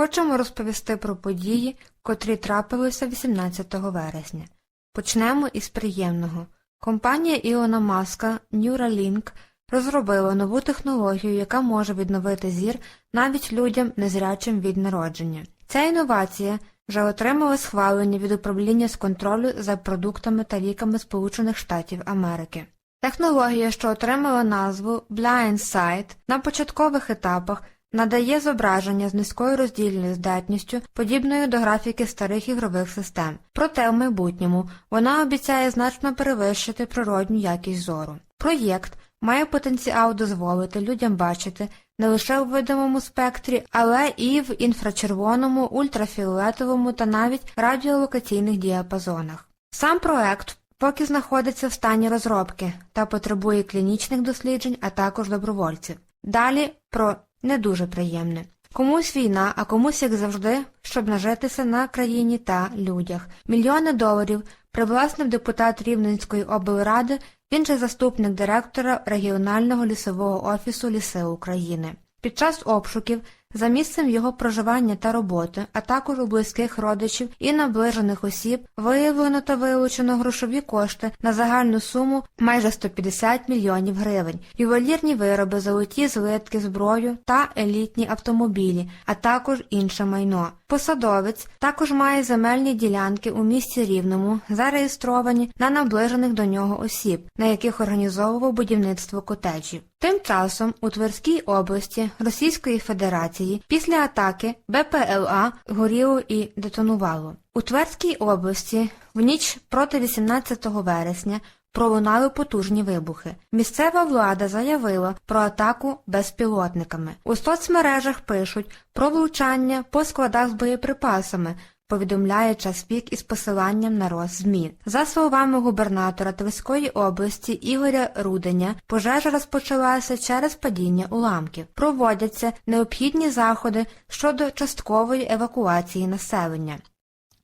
Хочемо розповісти про події, котрі трапилися 18 вересня. Почнемо із приємного. Компанія Ілона Маска Neuralink розробила нову технологію, яка може відновити зір навіть людям незрячим від народження. Ця інновація вже отримала схвалення від управління з контролю за продуктами та ліками Сполучених Штатів Америки. Технологія, що отримала назву Blind Sight, на початкових етапах надає зображення з низькою роздільною здатністю, подібною до графіки старих ігрових систем. Проте в майбутньому вона обіцяє значно перевищити природню якість зору. Проєкт має потенціал дозволити людям бачити не лише у видимому спектрі, але і в інфрачервоному, ультрафіолетовому та навіть радіолокаційних діапазонах. Сам проект поки знаходиться в стані розробки та потребує клінічних досліджень, а також добровольців. Далі про не дуже приємне. Комусь війна, а комусь, як завжди, щоб нажитися на країні та людях. Мільйони доларів привласнив депутат Рівненської облради, він же заступник директора регіонального лісового офісу Ліси України. Під час обшуків за місцем його проживання та роботи, а також у близьких родичів і наближених осіб виявлено та вилучено грошові кошти на загальну суму майже 150 мільйонів гривень, ювелірні вироби, золоті злитки, зброю та елітні автомобілі, а також інше майно. Посадовець також має земельні ділянки у місті Рівному, зареєстровані на наближених до нього осіб, на яких організовував будівництво котеджів. Тим часом у Тверській області Російської Федерації після атаки БПЛА горіло і детонувало. У Тверській області в ніч проти 18 вересня пролунали потужні вибухи. Місцева влада заявила про атаку безпілотниками. У соцмережах пишуть про влучання по складах з боєприпасами, повідомляє час пік із посиланням на Росзмі. За словами губернатора Тверської області Ігоря Руденя, пожежа розпочалася через падіння уламків. Проводяться необхідні заходи щодо часткової евакуації населення.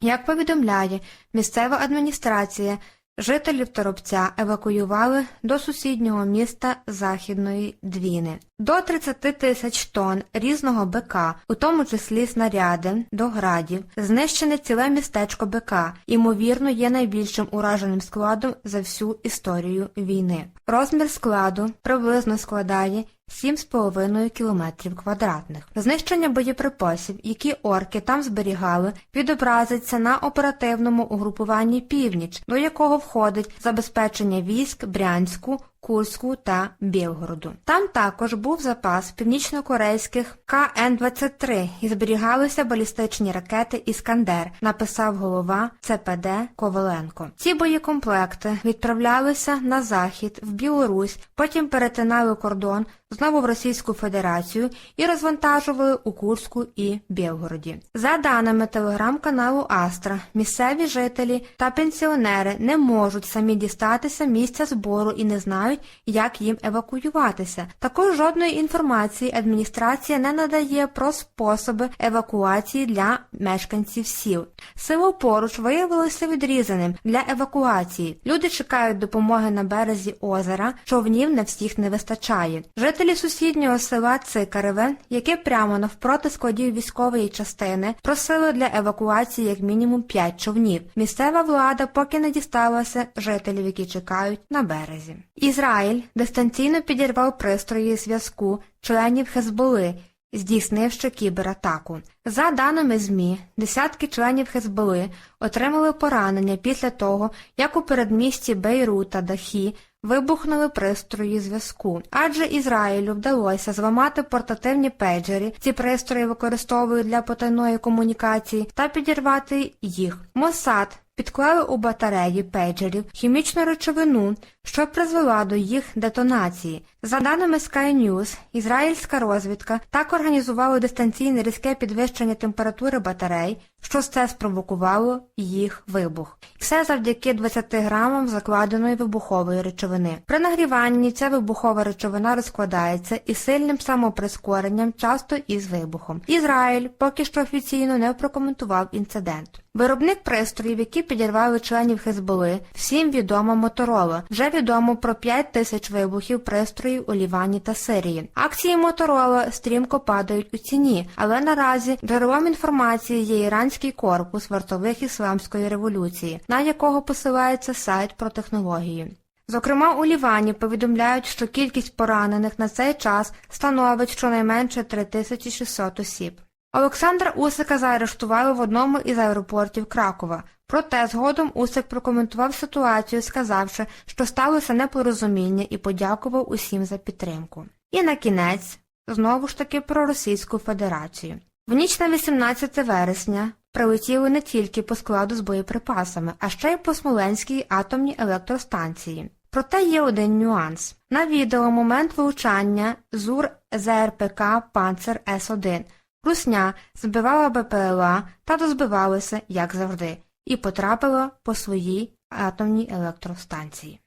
Як повідомляє місцева адміністрація, жителів Торопця евакуювали до сусіднього міста Західної Двіни. До 30 тисяч тонн різного БК, у тому числі снаряди до градів, знищене ціле містечко БК, ймовірно, є найбільшим ураженим складом за всю історію війни. Розмір складу приблизно складає 7,5 кілометрів квадратних. Знищення боєприпасів, які орки там зберігали, відобразиться на оперативному угрупуванні північ, до якого входить забезпечення військ Брянську, Курську та Білгороду. Там також був запас північнокорейських КН-23 і зберігалися балістичні ракети Іскандер, написав голова ЦПД Коваленко. Ці боєкомплекти відправлялися на захід в Білорусь, потім перетинали кордон знову в Російську Федерацію і розвантажували у Курську і Білгороді. За даними телеграм-каналу Астра, місцеві жителі та пенсіонери не можуть самі дістатися місця збору і не знають, як їм евакуюватися. Також жодної інформації адміністрація не надає про способи евакуації для мешканців сіл. Село поруч виявилося відрізаним для евакуації. Люди чекають допомоги на березі озера, човнів на всіх не вистачає. Жителі сусіднього села Цикареве, яке прямо навпроти складів військової частини, просили для евакуації як мінімум 5 човнів. Місцева влада поки не дісталася жителів, які чекають на березі. Ізраїль дистанційно підірвав пристрої зв'язку членів Хезболи, здійснивши кібератаку. За даними ЗМІ, десятки членів Хезболи отримали поранення після того, як у передмісті Бейрута Дахі вибухнули пристрої зв'язку. Адже Ізраїлю вдалося зламати портативні пейджері, ці пристрої використовують для потайної комунікації, та підірвати їх. Мосад підклали у батареї пейджерів хімічну речовину, що призвела до їх детонації. За даними Sky News, ізраїльська розвідка так організувала дистанційне різке підвищення температури батарей, що це спровокувало їх вибух. Все завдяки 20 грамам закладеної вибухової речовини. При нагріванні ця вибухова речовина розкладається із сильним самоприскоренням, часто із вибухом. Ізраїль поки що офіційно не прокоментував інцидент. Виробник пристроїв, які підірвали членів Хезболи, всім відомо Моторола. Вже відомо про 5 тисяч вибухів пристроїв у Лівані та Сирії. Акції Моторола стрімко падають у ціні, але наразі джерелом інформації є іранський корпус вартових ісламської революції, на якого посилається сайт про технології. Зокрема, у Лівані повідомляють, що кількість поранених на цей час становить щонайменше 3600 осіб. Олександра Усика заарештували в одному із аеропортів Кракова. Проте згодом Усик прокоментував ситуацію, сказавши, що сталося непорозуміння і подякував усім за підтримку. І на кінець, знову ж таки про Російську Федерацію. В ніч на 18 вересня прилетіли не тільки по складу з боєприпасами, а ще й по Смоленській атомній електростанції. Проте є один нюанс. На відео момент влучання ЗУР ЗРПК «Панцер С-1» Русня збивала БПЛА та дозбивалася, як завжди, і потрапила по своїй атомній електростанції.